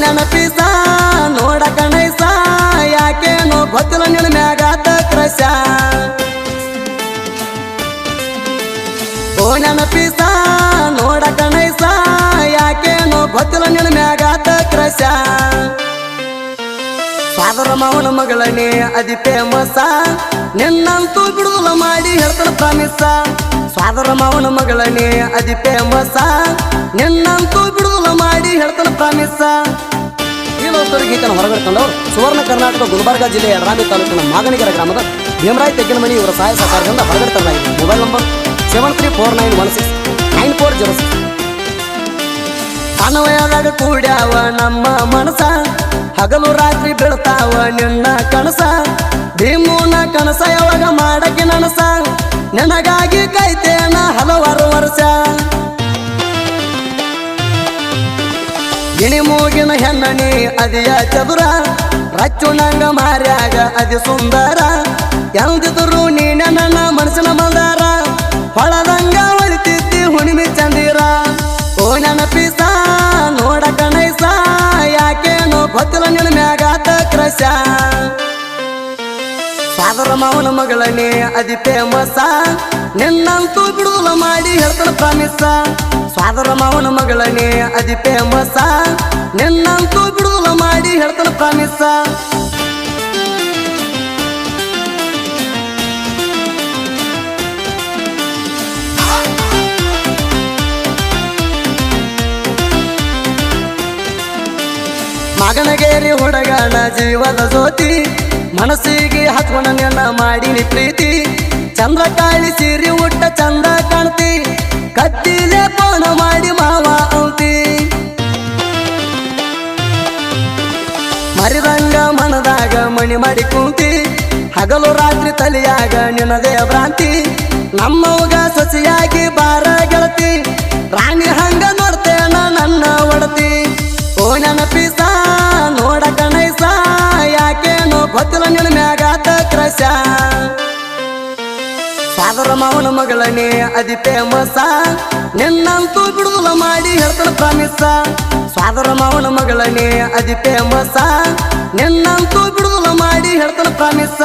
ನೆನಪಿಸ, ನೋಡ ಕಣೈಸ, ಯಾಕೇನೋ ಗೊತ್ತಿಲ್ಲ ನಿನ್ನ ಮ್ಯಾಗಾತ ಕ್ರಶ ಓ ನೆನಪಿಸ, ನೋಡ ಕಣೈಸ, ಯಾಕೇನೋ ಗೊತ್ತಿಲ್ಲ ನಿನ್ನ ಮ್ಯಾಗಾತ ಕ್ರಶ ಸಾದರ ಮಾವನ ಮಗಳನೇ ಅದಿ ಫೇಮಸ ನಿನ್ನಂತೂ ಬಿಡುವುಲ್ಲ ಮಾಡಿ ಹೇಳ್ತಾನ ಪ್ರಾಮಿಸ ಸಾದರ ಮಾವನ ಮಗಳನೇ ಅದಿ ಫೇಮಸ ನಿನ್ನಂತೂ ಬಿಡುವುಲ್ಲ ಮಾಡಿ ಹೇಳ್ತಾನ ಪ್ರಾಮಿಸ ಲೋಕದವರಿಗೆ ಗೀತನ ಹೊರಗಡ್ಕೊಂಡವ್ರು ಸುವರ್ಣ ಕರ್ನಾಟಕ ಗುಲ್ಬರ್ಗಾ ಜಿಲ್ಲೆಯ ರಾಮಿ ತಾಲೂಕಿನ ಮಾಗಣಿಗರ ಗ್ರಾಮದ ಭೀಮರಾಯ್ ತೆಗ್ಗಿನಮಣಿ ಇವರ ಸಹಾಯ ಸಹಕಾರದಿಂದ ಹೊರಗಡ್ತಲಾಗಿದೆ mobile number seven three four nine one six nine four zero six ಅನ್ವಯದಾಗ ಕೂಡ್ಯಾವ ನಮ್ಮ ಮನಸ, ಹಗಲು ರಾತ್ರಿ ಬೀಳ್ತಾವ ನಿನ್ನ ಕನಸ. ಭೀಮೂನ ಕನಸ ಯಾವಾಗ ಮಾಡಕ್ಕೆ ನನಸ? ನನಗಾಗಿ ಕೈತೆ ವರ್ಷ ಮೂಗಿನ ಹೆಣ್ಣನಿ ಅದಿಯ ಚದುರ. ರಚ್ಚುಣಂಗ ಮಾರ್ಯಾಗ ಅದಿ ಸುಂದರ. ಎಂದಿದ್ರು ನೀನ ನನ್ನ ಮನಸ್ಸಿನ ಬಂದಾರ ಹೊಳದಂಗ ಒಳಿತಿದ್ದಿ ಹುಣಿಮೆ ಚಂದಿರ. ಓ ನೆನಪಿಸ ನೋಡ ಕಣೈಸ ಯಾಕೇನು ಗೊತ್ತಿಲ್ಲ ನಿನ್ನ ಮ್ಯಾಗಾತ ಕ್ರಶ. ಸಾದರ ಮಾವನ ಮಗಳನೇ ಅದಿ ಫೇಮಸ ನಿನ್ನಂತೂ ಬಿಡುವುಲ್ಲ ಮಾಡಿ ಹೇಳ್ತಾನ ಪ್ರಾಮಿಸ ಸ್ವಾದರ ಮಾವನ ಮಗಳನೇ ಅದಿ ಫೇಮಸ ನಿನ್ನಂತೂ ಬಿಡುವುಲ್ಲ ಮಾಡಿ ಹೇಳ್ತಾನ ಪ್ರಾಮಿಸ ಮಗನಗೇರಿ ಹುಡುಗನ ಜೀವದ ಜ್ಯೋತಿ. ಮನಸ್ಸಿಗೆ ಹಚ್ಕೊಂಡ ಮಾಡಿ ಪ್ರೀತಿ. ಚಂದ್ರ ಕಾಳಿ ಸೀರಿ ಉಟ್ಟ ಚಂದ ಕಾಣ್ತಿ. ಕತ್ತಿಲೆ ಪೋಣ ಮಾಡಿ ಮಾವ ಅಂತಿ. ಮರಿದಂಗ ಮನದಾಗ ಮಣಿ ಮಾಡಿ ಕೂತಿ. ಹಗಲು ರಾತ್ರಿ ತಲೆಯಾಗ ನಿನ್ನದೇ ಭ್ರಾಂತಿ. ನಮ್ಮವಾಗ ಸಸಿಯಾಗಿ ಬಾರ ಗೆಳತಿ. ರಾಣಿ ಹಂಗ ನೋಡ್ತೇನ ನನ್ನ ಒಡತಿ. ಓ ನೆನಪಿಸ ಗೊತ್ತಿಲ್ಲ ನಿನ್ನ ಮ್ಯಾಗಾತ ಕ್ರಶ ಸಾಗರ ಮಾವನ ಮಗಳನೇ ಅದಿ ಫೇಮಸ ನಿನ್ನಂತೂ ಬಿಡುವುಲ್ಲ ಮಾಡಿ ಹೇಳ್ತಾನ ಪ್ರಾಮಿಸ. ಸಾಗರ ಮಾವನ ಮಗಳನೇ ಅದಿ ಫೇಮಸ ನಿನ್ನಂತೂ ಬಿಡುವುಲ್ಲ ಮಾಡಿ ಹೇಳ್ತಾನ ಪ್ರಾಮಿಸ.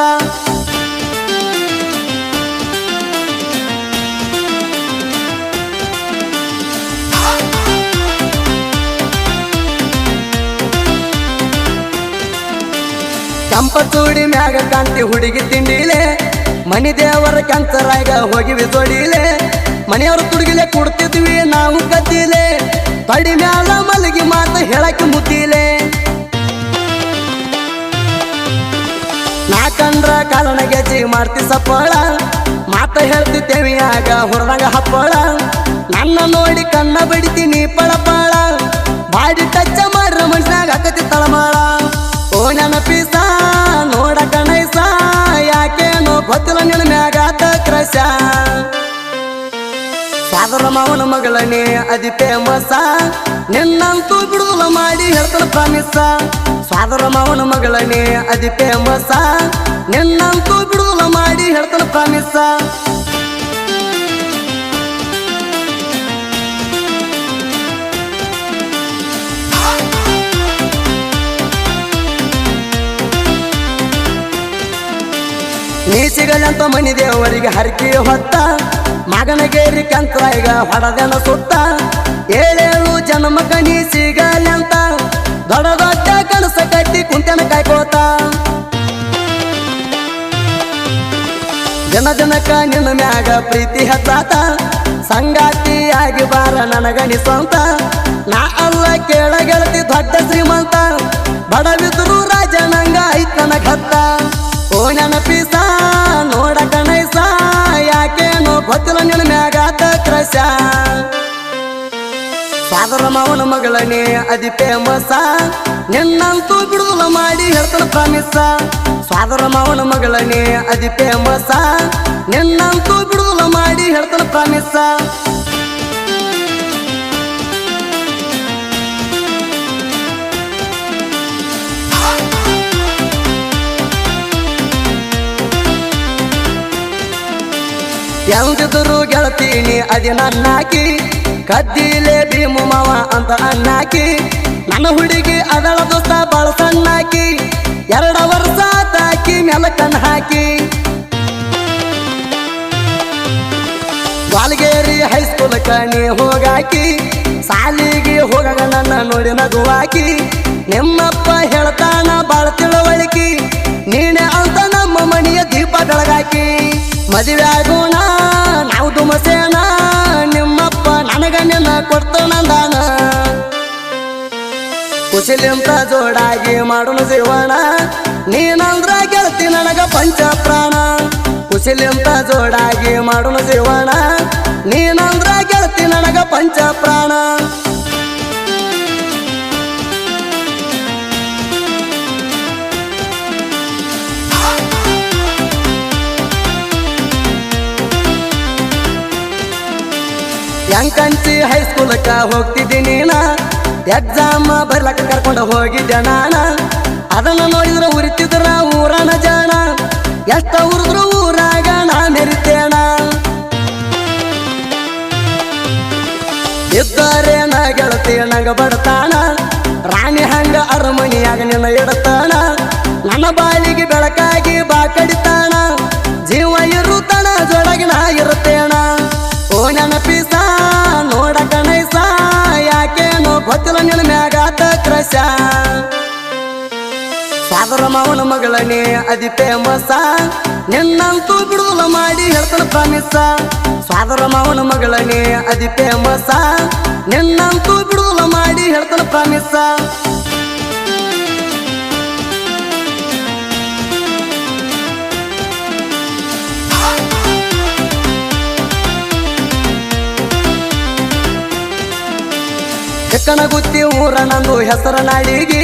ಕಂಪ ಚೂಡಿ ಮ್ಯಾಗ ಕಾಂತಿ ಹುಡುಗಿ ತಿಂಡಿಲೆ, ಮನಿ ದೇವರ ಕ್ಯಾನ್ಸರಾಗ ಹೋಗಿವಿ ಜೋಡಿಲೆ ಮನೆಯವ್ರ ತುಡುಗಿಲೆ ಕೊಡ್ತಿದ್ವಿ, ನಾವು ಕದ್ದಿಲೆ ತಡಿ ಮ್ಯಾಲ ಮಲಗಿ ಮಾತ ಹೇಳಕ್ಕೆ ಮುದ್ದಿಲೆ. ನಾ ಕಂದ್ರ ಕಾಲನ ಗೆಜ್ಜಿ ಮಾಡ್ತಿ ಸಪ್ಪಳ, ಮಾತ ಹೇಳ್ತಿದ್ದೇವಿ ಆಗ ಹೊರದಾಗ ಹಪ್ಪಳ, ನನ್ನ ನೋಡಿ ಕಣ್ಣ ಬಡಿತೀನಿ ಪಳಪಳ, ಬಾಡಿ ಟಚ್ಚ ಮಾಡ್ರ ಮನುಷ್ಯಾಗ ಹಾಕತಿ ತಳಮಾಳ. ಓ ನೆನಪಿಸ ನೋಡ ಕಣೈಸ, ಯಾಕೇನು ಗೊತ್ತಿಲ್ಲ ನಿನ್ನ ಮ್ಯಾಗಾತ ಕ್ರಶ. ಸಾದರ ಮಾವನ ಮಗಳನೇ ಅದಿ ಫೇಮಸ ನಿನ್ನಂತೂ ಬಿಡುವುಲ್ಲ ಮಾಡಿ ಹೇಳ್ತಾನ ಪ್ರಾಮಿಸ ಸಾಗರ ಮಾವನ ಮಗಳನೇ ಅದಿ ಫೇಮಸ ನಿನ್ನಂತೂ ಬಿಡುವುಲ್ಲ ಮಾಡಿ ಹೇಳ್ತಾನ ಪ್ರಾಮಿಸ ಸಿಗಲಂತ ಮನಿ ದೇವರಿಗೆ ಹರಕೆ ಹೊತ್ತ, ಮಗನಗೇರಿ ಕಂತ್ರಾಯಿಗ ಹೊಡದೆನ ಸುತ್ತ, ಏಳೇಳು ಜನ್ಮ ಕಣಿ ಸಿಗಲಂತ ದೊಡ್ಡ ದೊಡ್ಡ ಕನಸ ಕಟ್ಟಿ ಕುಂತನ ಕಾಯ್ಕೋತ ಜನ ಜನಕ ನಿನ್ನ ಮ್ಯಾಗ ಪ್ರೀತಿ ಹತ್ತಾತ, ಸಂಗಾತಿ ಆಗಿ ಬಾರ ನನಗನಿ ಸ್ವಂತ, ನಾ ಅಲ್ಲ ಕೇಳ ಗೆಳತಿ ದೊಡ್ಡ ಶ್ರೀಮಂತ, ಬಡವಿದ್ರು ರಾಜನಂಗ ನಂಗ ಐತನ ಹತ್ತ ಓ ನೆನಪಿಸ ಮ್ಯಾಗಾತ ಸಾಗರ ಮಾವನ ಮಗಳನೇ ಅದಿ ಫೇಮಸ ನಿನ್ನಂತೂ ಬಿಡುದಲ ಮಾಡಿ ಹೇಳ್ತಾನ ಪ್ರಾಮಿಸ ಸಾಗರ ಮಾವನ ಮಗಳನೇ ಅದಿ ಫೇಮಸ ನಿನ್ನಂತೂ ಬಿಡುದಲ ಮಾಡಿ ಹೇಳ್ತಾನ ಪ್ರಾಮಿಸ ಎಂದಿದ್ರು ಗೆಳತೀನಿ, ಅದೇ ನನ್ನಾಕಿ ಕದ್ದಿಲೆ ಭೀಮು ಮಾವ ಅಂತ ಅನ್ನಾಕಿ ನನ್ನ ಹುಡುಗಿ ಅದಳ ದೋಸ್ತ ಬಾಳ ಸಣ್ಣಾಕಿ ಎರಡ ವರ್ಷ ತಾಕಿ ಮೆಲಕನ್ ಹಾಕಿ. ಬಾಲ್ಗೇರಿ ಹೈಸ್ಕೂಲ್ ಕಣಿ ಹೋಗಾಕಿ. ಸಾಲಿಗೆ ಹೋಗಾಗ ನನ್ನ ನೋಡಿ ನಗುವಾಕಿ ನಿಮ್ಮಪ್ಪ ಹೇಳ್ತಾನ ಬಾಳ ತಿಳುವಳಿಕಿ. ನೀನೆ ಅಂತ ನಮ್ಮ ಮನೆಯ ದೀಪ ಬೆಳಗಾಕಿ. ಮದುವೆ ಆಗೋಣ ಕೊಡ್ತಾನಂದಾನ ಕುಶಲಿಂತ ಜೋಡಾಗಿ ಮಾಡೋಣ ಜೀವನ. ನೀನಂದ್ರ ಗೆಳತಿ ನನಗ ಪಂಚ ಪ್ರಾಣ. ಕುಶಲಿಂತ ಜೋಡಾಗಿ ಮಾಡೋಣ ಜೀವನ. ನೀನಂದ್ರ ಗೆಳತಿ ನನಗ ಪಂಚ ಪ್ರಾಣ. ಯಂಕಂಚಿ ಹೈಸ್ಕೂಲಕ್ಕ ಹೋಗ್ತಿದ್ದೀನಿ ನಾ? ಎಕ್ಸಾಮ್ ಬರ್ಲಕ್ಕ ಕರ್ಕೊಂಡು ಹೋಗಿದ್ದೆ ನಾನ? ಅದನ್ನ ನೋಡಿದ್ರ ಉರಿತಿದ್ರ ಊರನ ಜಾಣ ಎಷ್ಟ ಉರಿದ್ರು ಊರಾಗ ನಾ ಮೆರಿತೇಣ ಇದ್ದಾರೆ ನಾ ಗೆಳತಿ, ನಂಗ ಬಡತಾಣ ರಾಣಿ ಹಂಗ ಅರಮನಿಯಾಗ ನಿನ್ನ ಇಡತಾಣ ನನ್ನ ಬಾಳಿಗೆ ಬೆಳಕಾಗಿ ಗೊತ್ತಿಲ್ಲ ನಿನ್ನ ಮ್ಯಾಗಾತ ಕ್ರಶ ಸಾದರ ಮಾವನ ಮಗಳನೇ ಅದಿ ಫೇಮಸ ನಿನ್ನಂತೂ ಬಿಡುದಲ ಮಾಡಿ ಹೇಳ್ತಾನ ಪ್ರಾಮಿಸ ಸಾದರ ಮಾವನ ಮಗಳನೇ ಅದಿ ಫೇಮಸ ನಿನ್ನಂತೂ ಬಿಡುದಲ ಮಾಡಿ ಹೇಳ್ತಾನ ಪ್ರಾಮಿಸ ಚಿಕ್ಕನ ಊರನಂದು ಊರ ನಂದು ಹೆಸರ ನಾಡಿಗಿ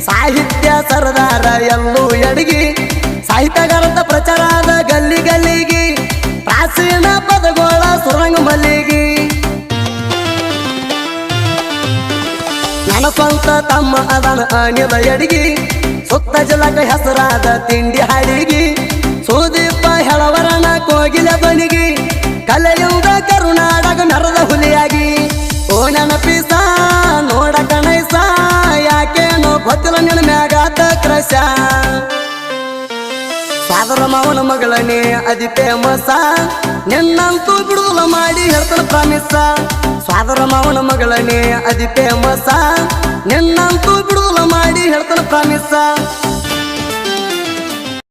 ಸಾಹಿತ್ಯ ಸರದಾರ ಎಲ್ಲೂ ಎಡಗಿ. ಸಾಹಿತ್ಯಗಾರದ ಪ್ರಚಾರದ ಗಲ್ಲಿ ಗಲ್ಲಿಗಿ. ಪ್ರಾಚೀನ ಪದಗೋಳ ಸುರಂಗ ಮಲ್ಲಿಗಿ. ನನ್ನ ತಮ್ಮ ಅದನ ಅನಿಲ ಎಡಗಿ. ಸುತ್ತ ಜಲಕ ಹೆಸರಾದ ತಿಂಡಿ ಹಾಡಿಗಿ. ನಿನ್ನ ಮ್ಯಾಗಾತ ಕ್ರಶ ಸಾದರ ಮಾವನ ಮಗಳನೇ ಅದಿ ಫೇಮಸ ನಿನ್ನಂತೂ ಬಿಡುದಲ ಮಾಡಿ ಹೇಳ್ತಾನ ಪ್ರಾಮಿಸ ಸಾದರ ಮಾವನ ಮಗಳನೇ ಅದಿ ಫೇಮಸ ನಿನ್ನಂತೂ ಬಿಡುದಲ ಮಾಡಿ ಹೇಳ್ತಾನ ಪ್ರಾಮಿಸ